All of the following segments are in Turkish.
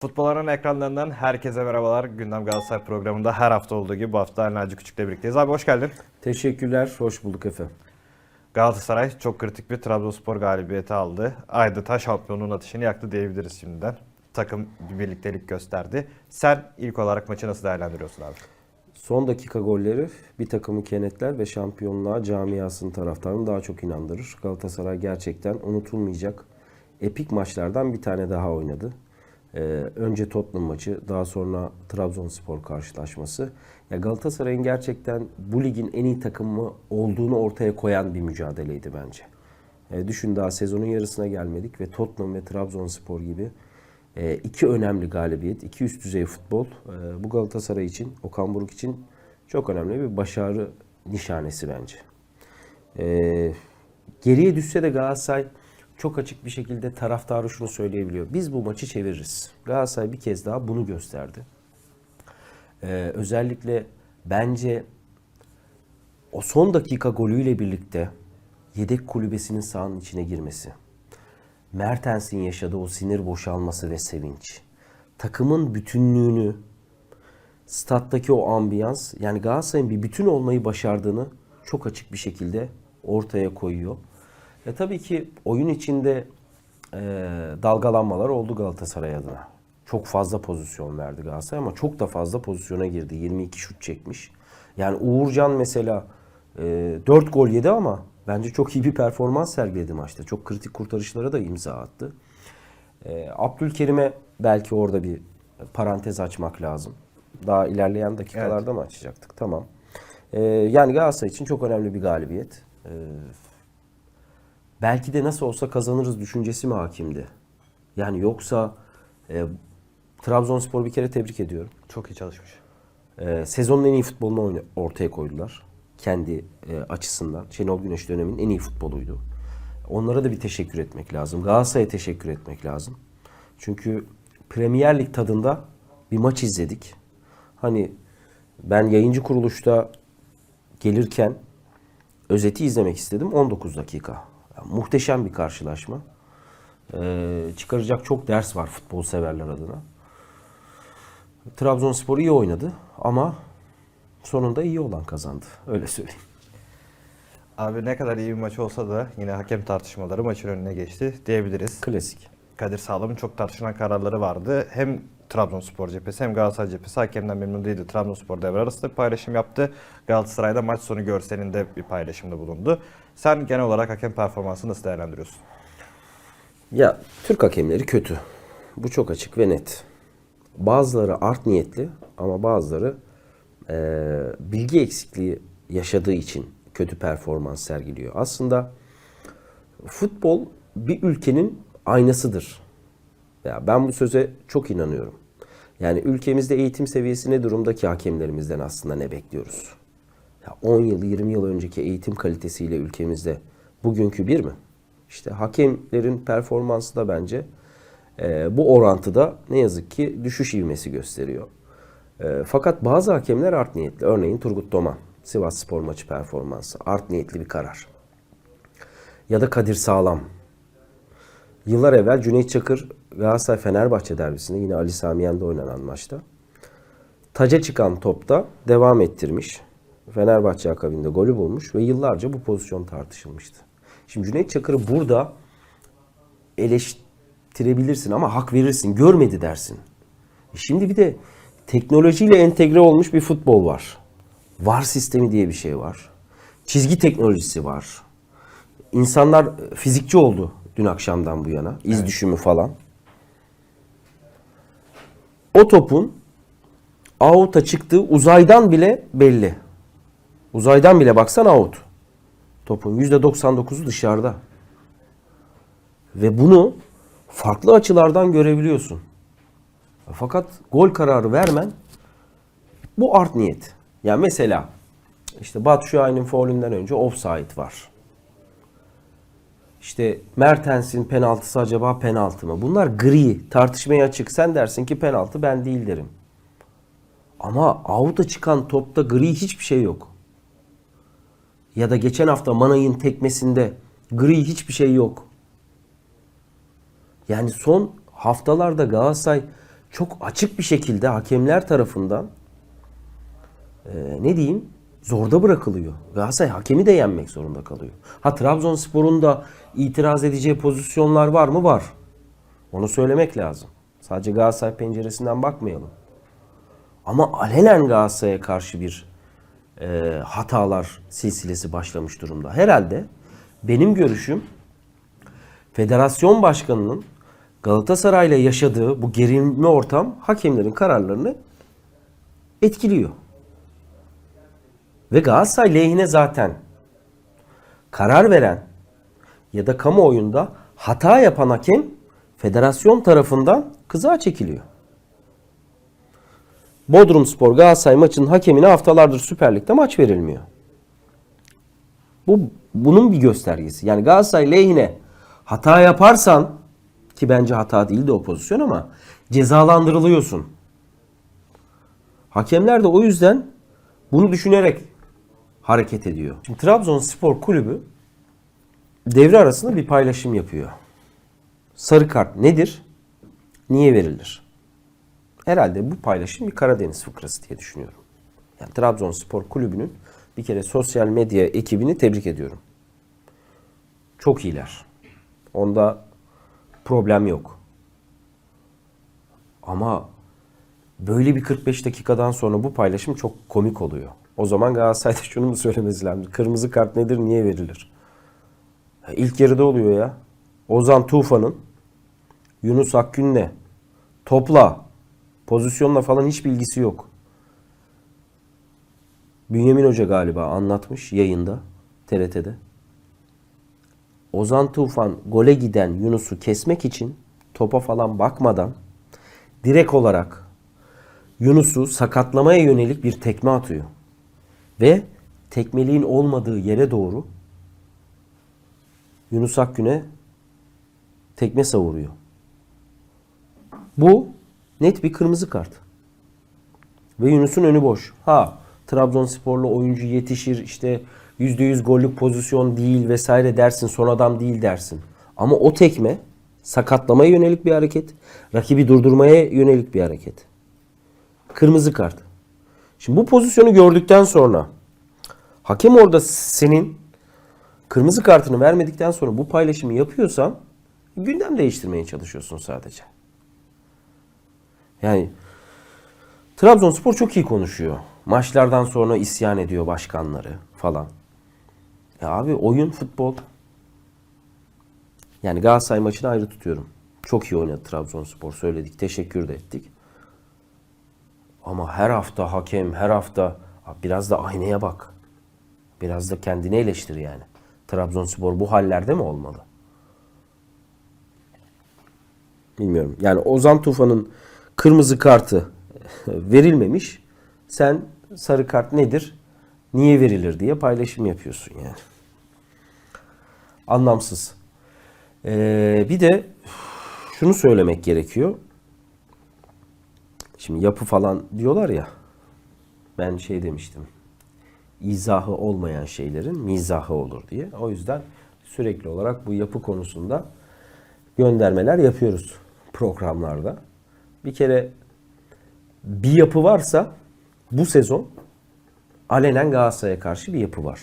Futbolların ekranlarından herkese merhabalar. Gündem Galatasaray programında her hafta olduğu gibi bu hafta Naci Küçük'le birlikteyiz. Abi hoş geldin. Teşekkürler, hoş bulduk efendim. Galatasaray çok kritik bir Trabzonspor galibiyeti aldı. Adeta şampiyonluğun ateşini yaktı diyebiliriz şimdiden. Takım bir birliktelik gösterdi. Sen ilk olarak maçı nasıl değerlendiriyorsun abi? Son dakika golleri bir takımı kenetler ve şampiyonluğa camiasının taraftarını daha çok inandırır. Galatasaray gerçekten unutulmayacak epik maçlardan bir tane daha oynadı. Ee, önce Tottenham maçı, daha sonra Trabzonspor karşılaşması. Ya Galatasaray'ın gerçekten bu ligin en iyi takımı olduğunu ortaya koyan bir mücadeleydi bence. E, düşün daha sezonun yarısına gelmedik ve Tottenham ve Trabzonspor gibi e, iki önemli galibiyet, iki üst düzey futbol. E, bu Galatasaray için, Okan Buruk için çok önemli bir başarı nişanesi bence. E, geriye düşse de Galatasaray çok açık bir şekilde taraftarı şunu söyleyebiliyor. Biz bu maçı çeviririz. Galatasaray bir kez daha bunu gösterdi. E, özellikle bence o son dakika golüyle birlikte yedek kulübesinin sahanın içine girmesi, Mertens'in yaşadığı o sinir boşalması ve sevinç, takımın bütünlüğünü, stat'taki o ambiyans, yani Galatasaray'ın bir bütün olmayı başardığını çok açık bir şekilde ortaya koyuyor. E tabii ki oyun içinde e, dalgalanmalar oldu Galatasaray adına. Çok fazla pozisyon verdi Galatasaray ama çok da fazla pozisyona girdi. 22 şut çekmiş. Yani Uğurcan mesela e, 4 gol yedi ama bence çok iyi bir performans sergiledi maçta. Çok kritik kurtarışlara da imza attı. E, Abdülkerim'e belki orada bir parantez açmak lazım. Daha ilerleyen dakikalarda mı açacaktık? Tamam. E, yani Galatasaray için çok önemli bir galibiyet. E, belki de nasıl olsa kazanırız düşüncesi mi hakimdi? Yani yoksa e, Trabzonspor bir kere tebrik ediyorum. Çok iyi çalışmış. Ee, sezonun en iyi futbolunu oyna- ortaya koydular. Kendi e, açısından. Şenol Güneş dönemin en iyi futboluydu. Onlara da bir teşekkür etmek lazım. Galatasaray'a teşekkür etmek lazım. Çünkü Premier Lig tadında bir maç izledik. Hani ben yayıncı kuruluşta gelirken özeti izlemek istedim. 19 dakika. Yani muhteşem bir karşılaşma. Ee, çıkaracak çok ders var futbol severler adına. Trabzonspor iyi oynadı ama sonunda iyi olan kazandı. Öyle söyleyeyim. Abi ne kadar iyi bir maç olsa da yine hakem tartışmaları maçın önüne geçti diyebiliriz. Klasik. Kadir Sağlam'ın çok tartışılan kararları vardı. Hem Trabzonspor cephesi hem Galatasaray cephesi hakemden memnun değildi. Trabzonspor devre arasında bir paylaşım yaptı. Galatasaray'da maç sonu görselinde bir paylaşımda bulundu. Sen genel olarak hakem performansını nasıl değerlendiriyorsun? Ya Türk hakemleri kötü. Bu çok açık ve net. Bazıları art niyetli ama bazıları eee, bilgi eksikliği yaşadığı için kötü performans sergiliyor. Aslında futbol bir ülkenin aynasıdır. Ya ben bu söze çok inanıyorum. Yani ülkemizde eğitim seviyesi ne durumdaki hakemlerimizden aslında ne bekliyoruz? Ya 10 yıl, 20 yıl önceki eğitim kalitesiyle ülkemizde bugünkü bir mi? İşte hakemlerin performansı da bence e, bu orantıda ne yazık ki düşüş ivmesi gösteriyor. E, fakat bazı hakemler art niyetli. Örneğin Turgut Doman, Sivas Spor maçı performansı. Art niyetli bir karar. Ya da Kadir Sağlam. Yıllar evvel Cüneyt Çakır Galatasaray Fenerbahçe derbisinde yine Ali Sami Yen'de oynanan maçta taca çıkan topta devam ettirmiş. Fenerbahçe akabinde golü bulmuş ve yıllarca bu pozisyon tartışılmıştı. Şimdi Cüneyt Çakır'ı burada eleştirebilirsin ama hak verirsin. Görmedi dersin. E Şimdi bir de teknolojiyle entegre olmuş bir futbol var. VAR sistemi diye bir şey var. Çizgi teknolojisi var. İnsanlar fizikçi oldu dün akşamdan bu yana. İz düşümü falan. O topun out'a çıktığı uzaydan bile belli. Uzaydan bile baksan out. Topun %99'u dışarıda. Ve bunu farklı açılardan görebiliyorsun. Fakat gol kararı vermen bu art niyet. Yani mesela işte Batu Şahin'in faulünden önce offside var. İşte Mertens'in penaltısı acaba penaltı mı? Bunlar gri, tartışmaya açık. Sen dersin ki penaltı ben değil derim. Ama out'a çıkan topta gri hiçbir şey yok. Ya da geçen hafta Manay'ın tekmesinde gri hiçbir şey yok. Yani son haftalarda Galatasaray çok açık bir şekilde hakemler tarafından e, ne diyeyim zorda bırakılıyor. Galatasaray hakemi de yenmek zorunda kalıyor. Ha Trabzonspor'un da itiraz edeceği pozisyonlar var mı? Var. Onu söylemek lazım. Sadece Galatasaray penceresinden bakmayalım. Ama alenen Galatasaray'a karşı bir e, hatalar silsilesi başlamış durumda. Herhalde benim görüşüm federasyon başkanının Galatasaray'la yaşadığı bu gerilimli ortam hakemlerin kararlarını etkiliyor. Ve Galatasaray lehine zaten karar veren ya da kamuoyunda hata yapan hakem federasyon tarafından kızağa çekiliyor. Bodrum Spor Galatasaray maçının hakemine haftalardır Süper Lig'de maç verilmiyor. Bu bunun bir göstergesi. Yani Galatasaray lehine hata yaparsan ki bence hata değildi o pozisyon ama cezalandırılıyorsun. Hakemler de o yüzden bunu düşünerek hareket ediyor. Şimdi Trabzonspor Kulübü devre arasında bir paylaşım yapıyor. Sarı kart nedir? Niye verilir? Herhalde bu paylaşım bir Karadeniz fıkrası diye düşünüyorum. Yani Trabzonspor Kulübü'nün bir kere sosyal medya ekibini tebrik ediyorum. Çok iyiler. Onda problem yok. Ama böyle bir 45 dakikadan sonra bu paylaşım çok komik oluyor. O zaman Galatasaray'da şunu mu söylemesi lazım? Kırmızı kart nedir, niye verilir? Ya İlk yarıda oluyor ya. Ozan Tufan'ın Yunus Akgün'le topla, pozisyonla falan hiç bilgisi yok. Bünyamin Hoca galiba anlatmış yayında TRT'de. Ozan Tufan gole giden Yunus'u kesmek için topa falan bakmadan direkt olarak Yunus'u sakatlamaya yönelik bir tekme atıyor. Ve tekmeliğin olmadığı yere doğru Yunus Akgün'e tekme savuruyor. Bu net bir kırmızı kart. Ve Yunus'un önü boş. Ha Trabzonsporlu oyuncu yetişir işte %100 gollük pozisyon değil vesaire dersin son adam değil dersin. Ama o tekme sakatlamaya yönelik bir hareket. Rakibi durdurmaya yönelik bir hareket. Kırmızı kart. Şimdi bu pozisyonu gördükten sonra hakem orada senin kırmızı kartını vermedikten sonra bu paylaşımı yapıyorsan gündem değiştirmeye çalışıyorsun sadece. Yani Trabzonspor çok iyi konuşuyor. Maçlardan sonra isyan ediyor başkanları falan. Ya abi oyun futbol. Yani Galatasaray maçını ayrı tutuyorum. Çok iyi oynadı Trabzonspor söyledik. Teşekkür de ettik. Ama her hafta hakem, her hafta biraz da aynaya bak. Biraz da kendini eleştir yani. Trabzonspor bu hallerde mi olmalı? Bilmiyorum. Yani Ozan Tufan'ın kırmızı kartı verilmemiş. Sen sarı kart nedir? Niye verilir diye paylaşım yapıyorsun yani. Anlamsız. Ee, bir de şunu söylemek gerekiyor. Şimdi yapı falan diyorlar ya. Ben şey demiştim. İzahı olmayan şeylerin mizahı olur diye. O yüzden sürekli olarak bu yapı konusunda göndermeler yapıyoruz programlarda. Bir kere bir yapı varsa bu sezon alenen Galatasaray'a karşı bir yapı var.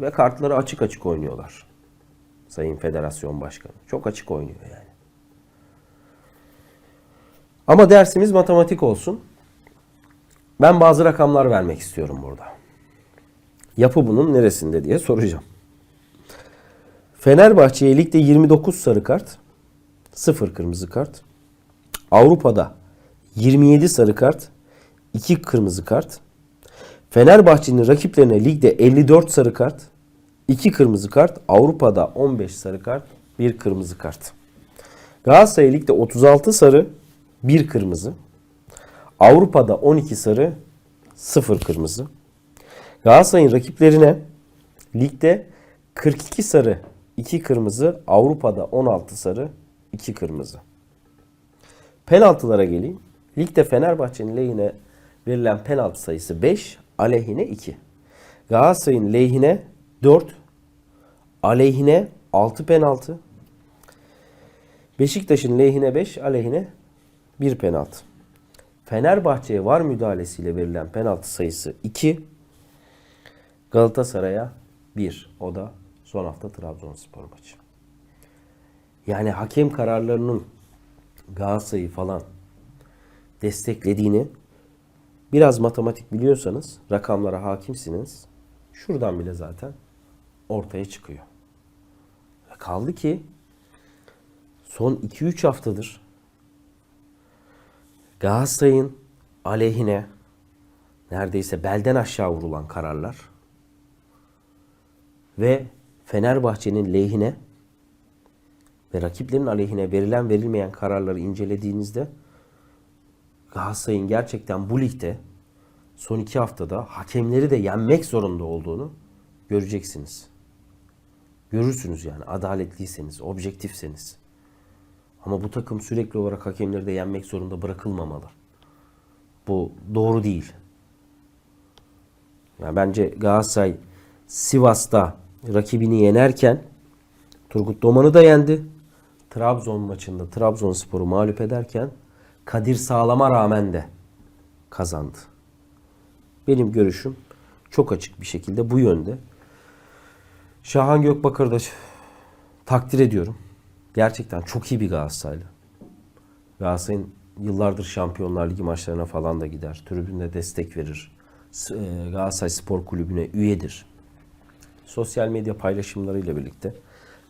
Ve kartları açık açık oynuyorlar. Sayın Federasyon Başkanı. Çok açık oynuyor yani. Ama dersimiz matematik olsun. Ben bazı rakamlar vermek istiyorum burada. Yapı bunun neresinde diye soracağım. Fenerbahçe'ye ligde 29 sarı kart, 0 kırmızı kart. Avrupa'da 27 sarı kart, 2 kırmızı kart. Fenerbahçe'nin rakiplerine ligde 54 sarı kart, 2 kırmızı kart. Avrupa'da 15 sarı kart, 1 kırmızı kart. Galatasaray ligde 36 sarı, 1 kırmızı. Avrupa'da 12 sarı, 0 kırmızı. Galatasaray'ın rakiplerine ligde 42 sarı, 2 kırmızı, Avrupa'da 16 sarı, 2 kırmızı. Penaltılara geleyim. Ligde Fenerbahçe'nin lehine verilen penaltı sayısı 5, aleyhine 2. Galatasaray'ın lehine 4, aleyhine 6 penaltı. Beşiktaş'ın lehine 5, aleyhine 1 penaltı. Fenerbahçe'ye var müdahalesiyle verilen penaltı sayısı 2. Galatasaray'a 1. O da son hafta Trabzonspor maçı. Yani hakem kararlarının Galatasaray'ı falan desteklediğini biraz matematik biliyorsanız, rakamlara hakimsiniz. Şuradan bile zaten ortaya çıkıyor. Kaldı ki son 2-3 haftadır Galatasaray'ın aleyhine neredeyse belden aşağı vurulan kararlar ve Fenerbahçe'nin lehine ve rakiplerin aleyhine verilen verilmeyen kararları incelediğinizde Galatasaray'ın gerçekten bu ligde son iki haftada hakemleri de yenmek zorunda olduğunu göreceksiniz. Görürsünüz yani adaletliyseniz, objektifseniz. Ama bu takım sürekli olarak hakemleri de yenmek zorunda bırakılmamalı. Bu doğru değil. Yani bence Galatasaray Sivas'ta rakibini yenerken Turgut Doman'ı da yendi. Trabzon maçında Trabzonspor'u mağlup ederken Kadir Sağlam'a rağmen de kazandı. Benim görüşüm çok açık bir şekilde bu yönde. Şahan Gökbakar'ı da takdir ediyorum. Gerçekten çok iyi bir Galatasaraylı. Galatasaray'ın yıllardır Şampiyonlar Ligi maçlarına falan da gider. Tribünde destek verir. E, Galatasaray Spor Kulübü'ne üyedir. Sosyal medya paylaşımlarıyla birlikte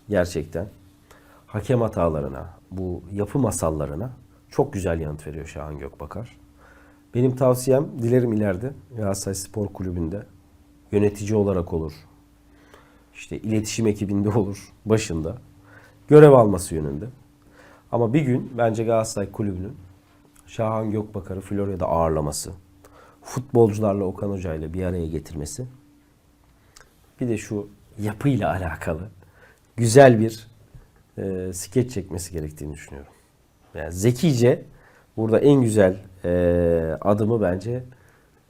gerçekten hakem hatalarına, bu yapı masallarına çok güzel yanıt veriyor Şahan Gökbakar. Benim tavsiyem dilerim ileride Galatasaray Spor Kulübü'nde yönetici olarak olur. İşte iletişim ekibinde olur başında. Görev alması yönünde. Ama bir gün bence Galatasaray Kulübü'nün Şahan Gökbakar'ı Florya'da ağırlaması, futbolcularla Okan Hoca ile bir araya getirmesi, bir de şu yapıyla alakalı güzel bir e, skeç çekmesi gerektiğini düşünüyorum. Yani zekice burada en güzel e, adımı bence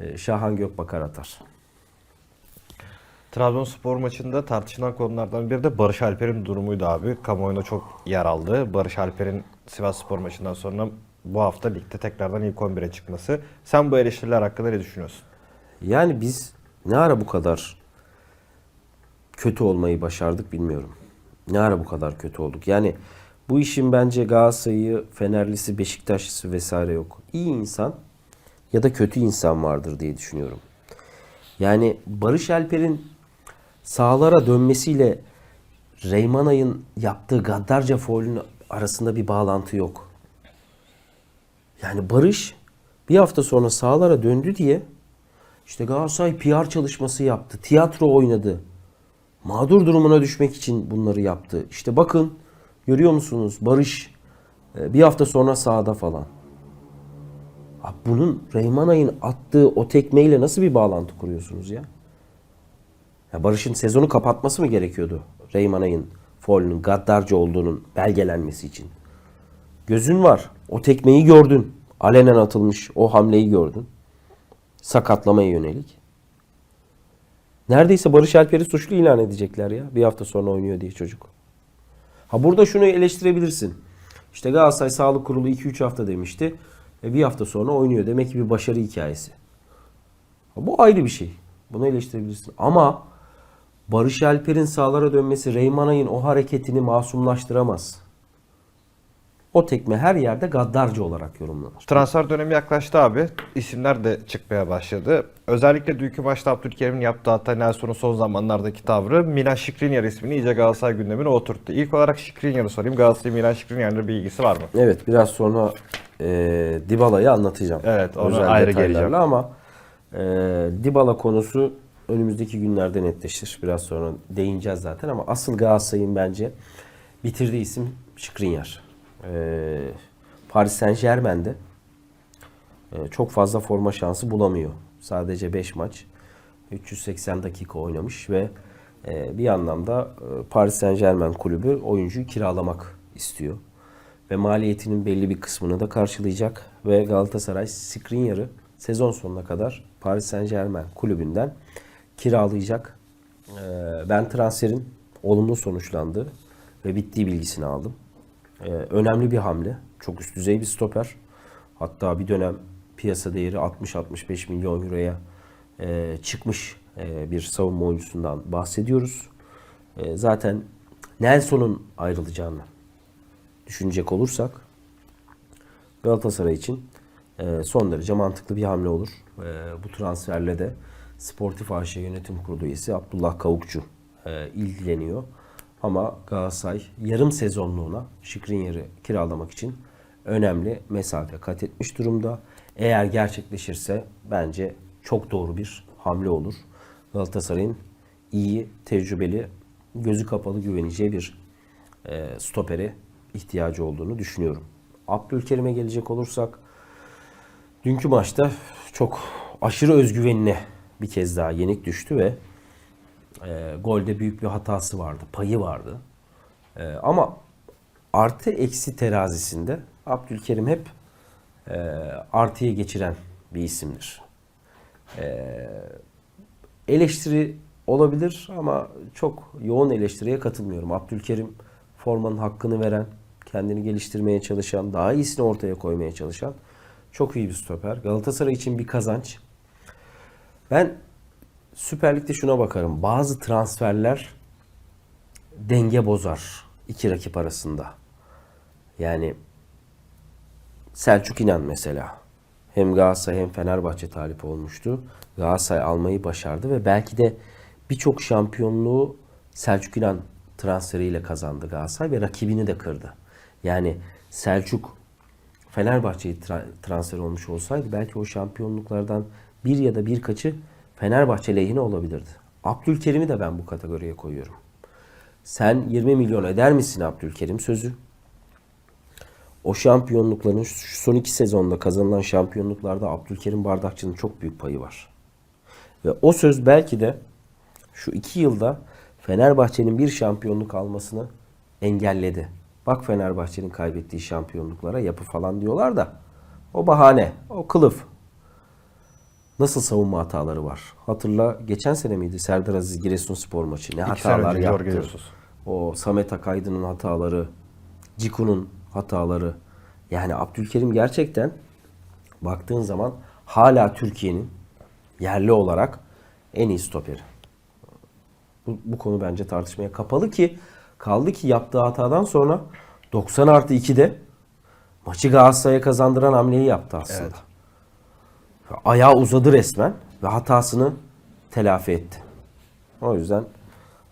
e, Şahan Gökbakar atar. Trabzonspor maçında tartışılan konulardan biri de Barış Alper'in durumuydu abi. Kamuoyuna çok yer aldı. Barış Alper'in Sivas Spor maçından sonra bu hafta ligde tekrardan ilk 11'e çıkması. Sen bu eleştiriler hakkında ne düşünüyorsun? Yani biz ne ara bu kadar kötü olmayı başardık bilmiyorum. Ne ara bu kadar kötü olduk? Yani bu işin bence Galatasaray'ı, Fenerlisi, Beşiktaşlısı vesaire yok. İyi insan ya da kötü insan vardır diye düşünüyorum. Yani Barış Alper'in sahalara dönmesiyle Reymanay'ın yaptığı gaddarca faulün arasında bir bağlantı yok. Yani Barış bir hafta sonra sahalara döndü diye işte Galatasaray PR çalışması yaptı. Tiyatro oynadı. Mağdur durumuna düşmek için bunları yaptı. İşte bakın görüyor musunuz Barış e, bir hafta sonra sahada falan. Abi bunun Reymanay'ın attığı o tekmeyle nasıl bir bağlantı kuruyorsunuz ya? Ya Barış'ın sezonu kapatması mı gerekiyordu? Reymanay'ın faulünün gaddarca olduğunun belgelenmesi için. Gözün var. O tekmeyi gördün. Alenen atılmış o hamleyi gördün. Sakatlamaya yönelik. Neredeyse Barış Alper'i suçlu ilan edecekler ya. Bir hafta sonra oynuyor diye çocuk. Ha burada şunu eleştirebilirsin. İşte Galatasaray Sağlık Kurulu 2-3 hafta demişti. E bir hafta sonra oynuyor. Demek ki bir başarı hikayesi. Ha bu ayrı bir şey. Bunu eleştirebilirsin. Ama Barış Alper'in sahalara dönmesi Reymanay'ın o hareketini masumlaştıramaz. O tekme her yerde gaddarca olarak yorumlanır. Transfer dönemi yaklaştı abi. İsimler de çıkmaya başladı. Özellikle dünkü maçta Abdülkerim'in yaptığı hatta Nelson'un son zamanlardaki tavrı Milan Skriniar ismini iyice Galatasaray gündemine oturttu. İlk olarak Skriniar'ı sorayım. Galatasaray Milan Skriniar'la bir ilgisi var mı? Evet biraz sonra e, Dybala'yı anlatacağım. Evet, ona Özel ayrı geleceğim. Ama e, Dybala konusu önümüzdeki günlerde netleşir. Biraz sonra değineceğiz zaten ama asıl Galatasaray'ın bence bitirdiği isim Skriniar. E, Paris Saint Germain'de e, çok fazla forma şansı bulamıyor. Sadece 5 maç 380 dakika oynamış ve e, bir anlamda e, Paris Saint Germain kulübü oyuncuyu kiralamak istiyor. Ve maliyetinin belli bir kısmını da karşılayacak. Ve Galatasaray Skriniar'ı sezon sonuna kadar Paris Saint Germain kulübünden kiralayacak. E, ben transferin olumlu sonuçlandığı ve bittiği bilgisini aldım. E, önemli bir hamle. Çok üst düzey bir stoper. Hatta bir dönem piyasa değeri 60-65 milyon euroya e, çıkmış e, bir savunma oyuncusundan bahsediyoruz. E, zaten Nelson'un ayrılacağını düşünecek olursak Galatasaray için son derece mantıklı bir hamle olur. Bu transferle de Sportif AŞ Yönetim Kurulu üyesi Abdullah Kavukçu e, ilgileniyor. Ama Galatasaray yarım sezonluğuna Şikrinyar'ı kiralamak için önemli mesafe kat etmiş durumda. Eğer gerçekleşirse bence çok doğru bir hamle olur. Galatasaray'ın iyi, tecrübeli, gözü kapalı güveneceği bir e, stopere ihtiyacı olduğunu düşünüyorum. Abdülkerim'e gelecek olursak dünkü maçta çok aşırı özgüvenine bir kez daha yenik düştü ve e, golde büyük bir hatası vardı, payı vardı. E, ama artı eksi terazisinde Abdülkerim hep e, artıya geçiren bir isimdir. E, eleştiri olabilir ama çok yoğun eleştiriye katılmıyorum. Abdülkerim formanın hakkını veren, kendini geliştirmeye çalışan, daha iyisini ortaya koymaya çalışan çok iyi bir stoper. Galatasaray için bir kazanç. Ben Süper Lig'de şuna bakarım. Bazı transferler denge bozar iki rakip arasında. Yani Selçuk İnan mesela. Hem Galatasaray hem Fenerbahçe talip olmuştu. Galatasaray almayı başardı ve belki de birçok şampiyonluğu Selçuk İnan transferiyle kazandı Galatasaray ve rakibini de kırdı. Yani Selçuk Fenerbahçe'ye tra- transfer olmuş olsaydı belki o şampiyonluklardan bir ya da birkaçı Fenerbahçe lehine olabilirdi. Abdülkerim'i de ben bu kategoriye koyuyorum. Sen 20 milyon eder misin Abdülkerim sözü? O şampiyonlukların şu son iki sezonda kazanılan şampiyonluklarda Abdülkerim Bardakçı'nın çok büyük payı var. Ve o söz belki de şu iki yılda Fenerbahçe'nin bir şampiyonluk almasını engelledi. Bak Fenerbahçe'nin kaybettiği şampiyonluklara yapı falan diyorlar da o bahane, o kılıf. Nasıl savunma hataları var? Hatırla geçen sene miydi Serdar Aziz Giresunspor maçı? Ne İki hatalar yaptı. O Samet Akaydın'ın hataları, Ciku'nun hataları. Yani Abdülkerim gerçekten baktığın zaman hala Türkiye'nin yerli olarak en iyi stoperi. Bu, bu konu bence tartışmaya kapalı ki kaldı ki yaptığı hatadan sonra 90 artı 2'de maçı Galatasaray'a kazandıran hamleyi yaptı aslında. Ayağı uzadı resmen ve hatasını telafi etti. O yüzden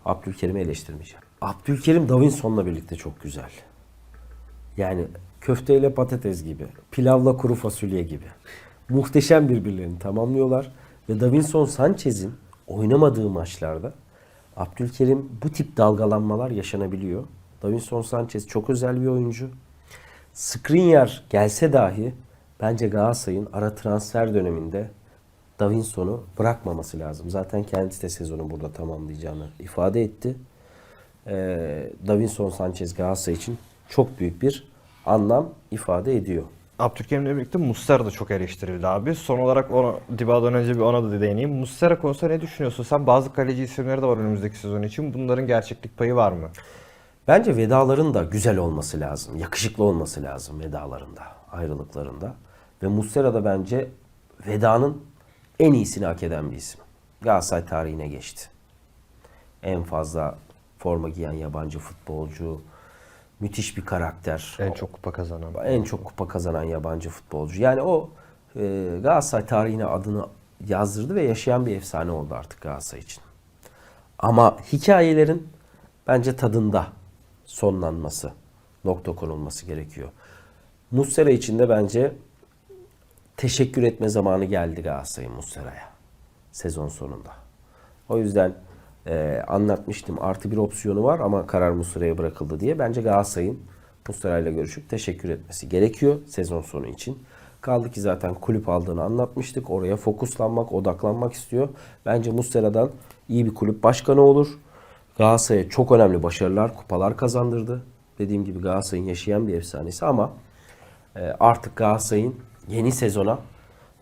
Abdülkerim'i eleştirmeyeceğim. Abdülkerim Davinson'la birlikte çok güzel. Yani köfteyle patates gibi, pilavla kuru fasulye gibi. Muhteşem birbirlerini tamamlıyorlar. Ve Davinson Sanchez'in oynamadığı maçlarda Abdülkerim bu tip dalgalanmalar yaşanabiliyor. Davinson Sanchez çok özel bir oyuncu. Skriniar gelse dahi bence Galatasaray'ın ara transfer döneminde Davinson'u bırakmaması lazım. Zaten kendisi de sezonu burada tamamlayacağını ifade etti. Ee, Davinson Sanchez Galatasaray için çok büyük bir anlam ifade ediyor. Abdülkerim'le birlikte Muslera da çok eleştirildi abi. Son olarak ona, Dybala'dan önce bir ona da değineyim. Muslera konusunda ne düşünüyorsun? Sen bazı kaleci isimleri de var önümüzdeki sezon için. Bunların gerçeklik payı var mı? Bence vedaların da güzel olması lazım. Yakışıklı olması lazım vedalarında, ayrılıklarında. Ve Muslera da bence vedanın en iyisini hak eden bir isim. Galatasaray tarihine geçti. En fazla forma giyen yabancı futbolcu, müthiş bir karakter. En çok kupa kazanan. en çok kupa kazanan yabancı futbolcu. Yani o e, Galatasaray tarihine adını yazdırdı ve yaşayan bir efsane oldu artık Galatasaray için. Ama hikayelerin bence tadında sonlanması, nokta konulması gerekiyor. Muslera için de bence teşekkür etme zamanı geldi Galatasaray'ın Muslera'ya sezon sonunda. O yüzden e, anlatmıştım artı bir opsiyonu var ama karar Muslera'ya bırakıldı diye. Bence Galatasaray'ın Muslera görüşüp teşekkür etmesi gerekiyor sezon sonu için. Kaldı ki zaten kulüp aldığını anlatmıştık. Oraya fokuslanmak, odaklanmak istiyor. Bence Muslera'dan iyi bir kulüp başkanı olur. Galatasaray'a çok önemli başarılar, kupalar kazandırdı. Dediğim gibi Galatasaray'ın yaşayan bir efsanesi ama e, artık Galatasaray'ın yeni sezona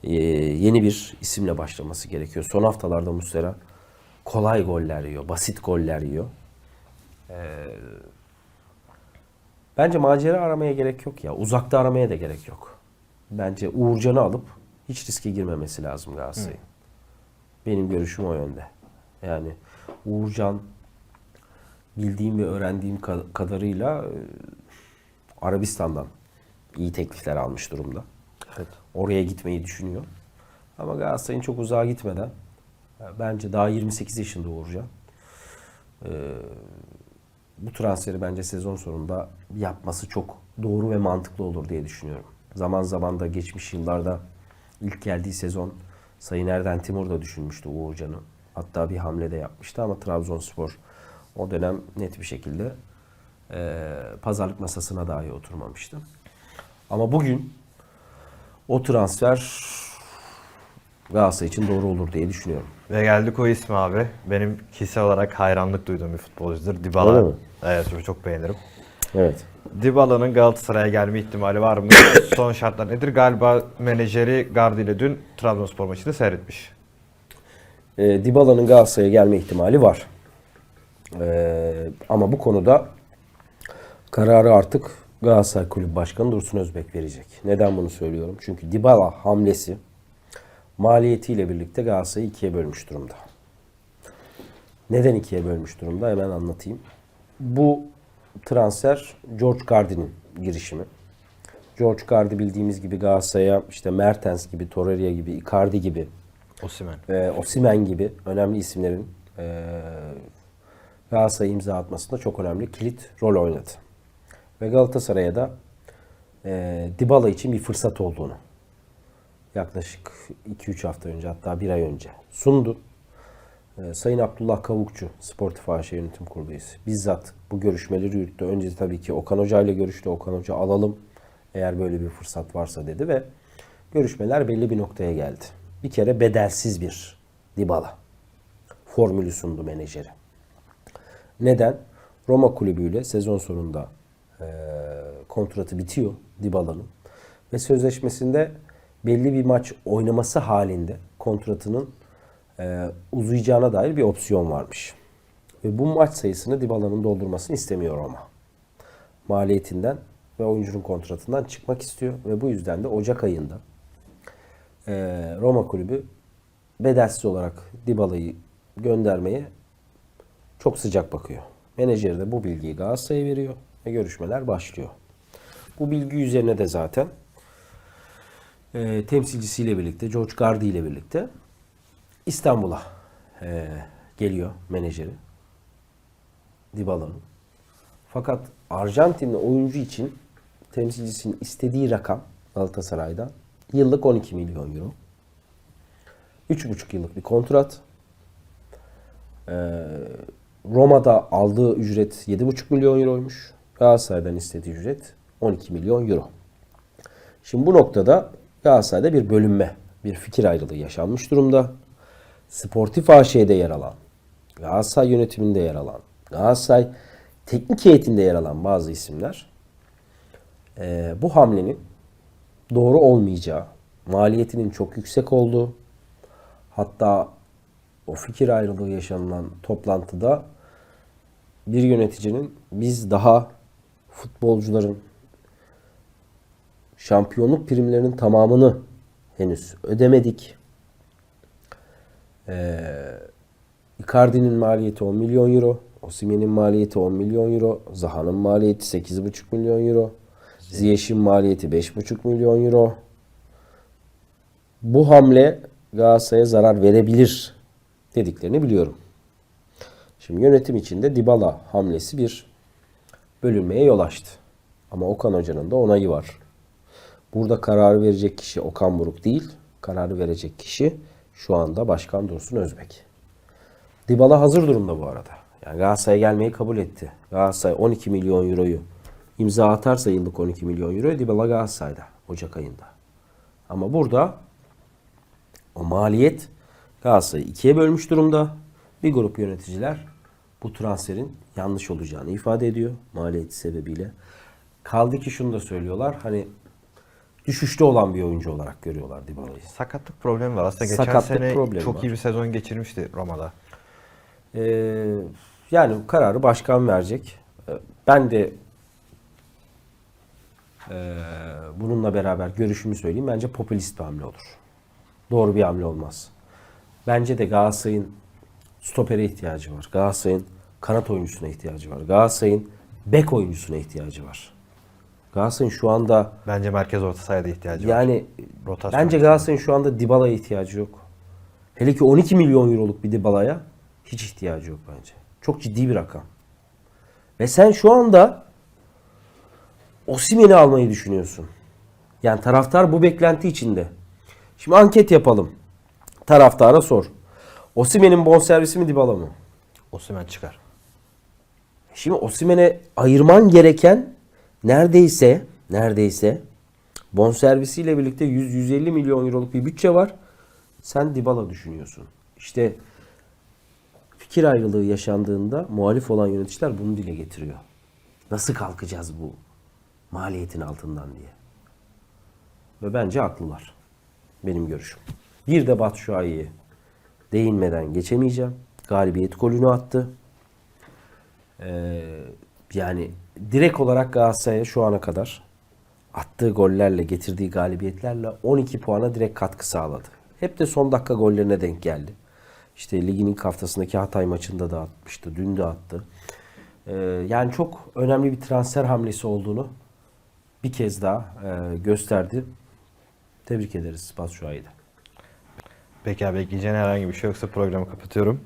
e, yeni bir isimle başlaması gerekiyor. Son haftalarda Muslera kolay goller yiyor, basit goller yiyor. E, bence macera aramaya gerek yok ya. Uzakta aramaya da gerek yok. Bence Uğurcan'ı alıp hiç riske girmemesi lazım Galatasaray'ın. Benim görüşüm o yönde. Yani Uğurcan bildiğim ve öğrendiğim ka- kadarıyla e, Arabistan'dan iyi teklifler almış durumda. Evet. Oraya gitmeyi düşünüyor. Ama Galatasaray'ın çok uzağa gitmeden e, bence daha 28 yaşında Uğurcan. E, bu transferi bence sezon sonunda yapması çok doğru ve mantıklı olur diye düşünüyorum. Zaman zaman da geçmiş yıllarda ilk geldiği sezon Sayın Erden Timur da düşünmüştü Uğurcan'ı. Hatta bir hamle de yapmıştı ama Trabzonspor o dönem net bir şekilde e, pazarlık masasına dahi oturmamıştı. Ama bugün o transfer Galatasaray için doğru olur diye düşünüyorum. Ve geldik o ismi abi. Benim kişisel olarak hayranlık duyduğum bir futbolcudur. Öyle Dybala. mi? Evet çok- çok beğenirim. Evet. Dybala'nın Galatasaray'a gelme ihtimali var mı? Son şartlar nedir? Galiba menajeri Gardi ile dün Trabzonspor maçını seyretmiş. E, Dybala'nın Galatasaray'a gelme ihtimali var. E, ama bu konuda kararı artık Galatasaray Kulübü Başkanı Dursun Özbek verecek. Neden bunu söylüyorum? Çünkü Dybala hamlesi maliyetiyle birlikte Galatasaray'ı ikiye bölmüş durumda. Neden ikiye bölmüş durumda? Hemen anlatayım. Bu transfer George Cardi'nin girişimi. George Cardi bildiğimiz gibi Galatasaray'a işte Mertens gibi, Torreira gibi, Icardi gibi Osimhen. e, Osimhen gibi önemli isimlerin e, Galatasaray'a imza atmasında çok önemli kilit rol oynadı. Ve Galatasaray'a da e, Dybala için bir fırsat olduğunu yaklaşık 2-3 hafta önce hatta bir ay önce sundu. E, Sayın Abdullah Kavukçu, Sportif AŞ Yönetim Kurulu üyesi. Bizzat bu görüşmeleri yürüttü. Önce tabii ki Okan Hoca ile görüştü. Okan Hoca alalım eğer böyle bir fırsat varsa dedi ve görüşmeler belli bir noktaya geldi. Bir kere bedelsiz bir Dybala formülü sundu menajeri. Neden? Roma kulübüyle sezon sonunda e, kontratı bitiyor Dybala'nın ve sözleşmesinde belli bir maç oynaması halinde kontratının e, uzayacağına dair bir opsiyon varmış. Ve bu maç sayısını Dybala'nın doldurmasını istemiyor Roma. Maliyetinden ve oyuncunun kontratından çıkmak istiyor ve bu yüzden de Ocak ayında e, Roma kulübü bedelsiz olarak Dybala'yı göndermeye çok sıcak bakıyor. Menajer de bu bilgiyi Galatasaray'a veriyor ve görüşmeler başlıyor. Bu bilgi üzerine de zaten e, temsilcisiyle birlikte, George Gardi ile birlikte İstanbul'a e, geliyor menajeri Dybala'nın. Fakat Arjantinli oyuncu için temsilcisinin istediği rakam Galatasaray'dan yıllık 12 milyon euro. 3,5 yıllık bir kontrat. Ee, Roma'da aldığı ücret 7,5 milyon euroymuş. Galatasaray'dan istediği ücret 12 milyon euro. Şimdi bu noktada Galatasaray'da bir bölünme, bir fikir ayrılığı yaşanmış durumda. Sportif AŞ'de yer alan, Galatasaray yönetiminde yer alan, Galatasaray teknik heyetinde yer alan bazı isimler e, bu hamlenin doğru olmayacağı, maliyetinin çok yüksek olduğu, hatta o fikir ayrılığı yaşanılan toplantıda bir yöneticinin biz daha futbolcuların şampiyonluk primlerinin tamamını henüz ödemedik. Ee, Icardi'nin maliyeti 10 milyon euro. Osimhen'in maliyeti 10 milyon euro. Zaha'nın maliyeti 8,5 milyon euro. Ziyech'in maliyeti 5,5 milyon euro. Bu hamle Galatasaray'a zarar verebilir dediklerini biliyorum. Şimdi yönetim içinde Dybala hamlesi bir bölünmeye yol açtı. Ama Okan Hoca'nın da onayı var. Burada kararı verecek kişi Okan Buruk değil, kararı verecek kişi şu anda Başkan Dursun Özbek. Dybala hazır durumda bu arada. Yani Galatasaray'a gelmeyi kabul etti. Galatasaray 12 milyon euroyu imza atarsa yıllık 12 milyon euro Dybala Galatasaray'da Ocak ayında. Ama burada o maliyet Galatasaray'ı ikiye bölmüş durumda. Bir grup yöneticiler bu transferin yanlış olacağını ifade ediyor maliyeti sebebiyle. Kaldı ki şunu da söylüyorlar. Hani düşüşte olan bir oyuncu olarak görüyorlar Dybala'yı. Sakatlık problemi var. Aslında geçen Sakatlık sene çok var. iyi bir sezon geçirmişti Roma'da. Ee, yani kararı başkan verecek. Ee, Ben de ee, bununla beraber görüşümü söyleyeyim. Bence popülist bir hamle olur. Doğru bir hamle olmaz. Bence de Galatasaray'ın stopere ihtiyacı var. Galatasaray'ın kanat oyuncusuna ihtiyacı var. Galatasaray'ın bek oyuncusuna ihtiyacı var. Galatasaray'ın şu anda Bence merkez orta sahaya da ihtiyacı var. yani Rotasyon bence Galatasaray'ın şu anda Dybala'ya ihtiyacı yok. Hele ki 12 milyon euroluk bir Dybala'ya hiç ihtiyacı yok bence. Çok ciddi bir rakam. Ve sen şu anda Osimhen'i almayı düşünüyorsun. Yani taraftar bu beklenti içinde. Şimdi anket yapalım. Taraftara sor. Osimhen'in bonservisi mi Dybala mı? Osimhen çıkar. Şimdi Osimhen'e ayırman gereken neredeyse neredeyse bonservisiyle birlikte 100-150 milyon euroluk bir bütçe var. Sen Dybala düşünüyorsun. İşte fikir ayrılığı yaşandığında muhalif olan yöneticiler bunu dile getiriyor. Nasıl kalkacağız bu maliyetin altından diye. Ve bence haklılar. Benim görüşüm. Bir de Batshuayi'ye değinmeden geçemeyeceğim. Galibiyet golünü attı. Ee, yani direkt olarak Galatasaray'a şu ana kadar attığı gollerle, getirdiği galibiyetlerle 12 puana direkt katkı sağladı. Hep de son dakika gollerine denk geldi. İşte ligin ilk haftasındaki Hatay maçında da atmıştı, dün de attı. Ee, yani çok önemli bir transfer hamlesi olduğunu bir kez daha e, gösterdi. Tebrik ederiz Batshuayi'de. Peki abi ekleyeceğin herhangi bir şey yoksa programı kapatıyorum.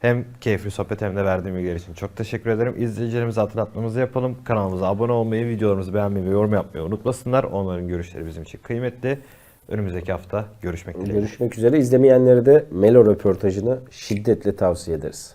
Hem keyifli sohbet hem de verdiğim bilgiler için çok teşekkür ederim. İzleyicilerimize hatırlatmamızı yapalım. Kanalımıza abone olmayı, videolarımızı beğenmeyi ve yorum yapmayı unutmasınlar. Onların görüşleri bizim için kıymetli. Önümüzdeki hafta görüşmek dileğiyle. Görüşmek üzere. İzlemeyenlere de Melo röportajını şiddetle tavsiye ederiz.